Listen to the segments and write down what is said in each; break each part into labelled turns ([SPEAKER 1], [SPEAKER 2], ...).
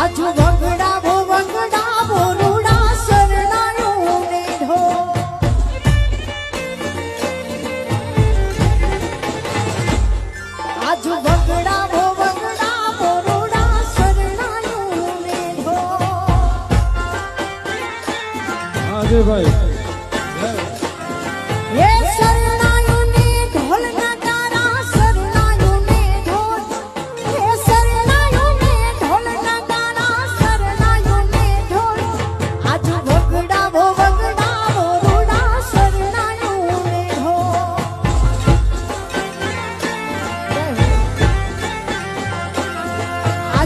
[SPEAKER 1] આજુ વગડાવો વગડાવો રૂડા શરણાયો મેઢો. આજુ વગડાવો વગડાવો રૂડા શરણાયો મેઢો.
[SPEAKER 2] અજયભાઈ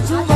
[SPEAKER 2] 아주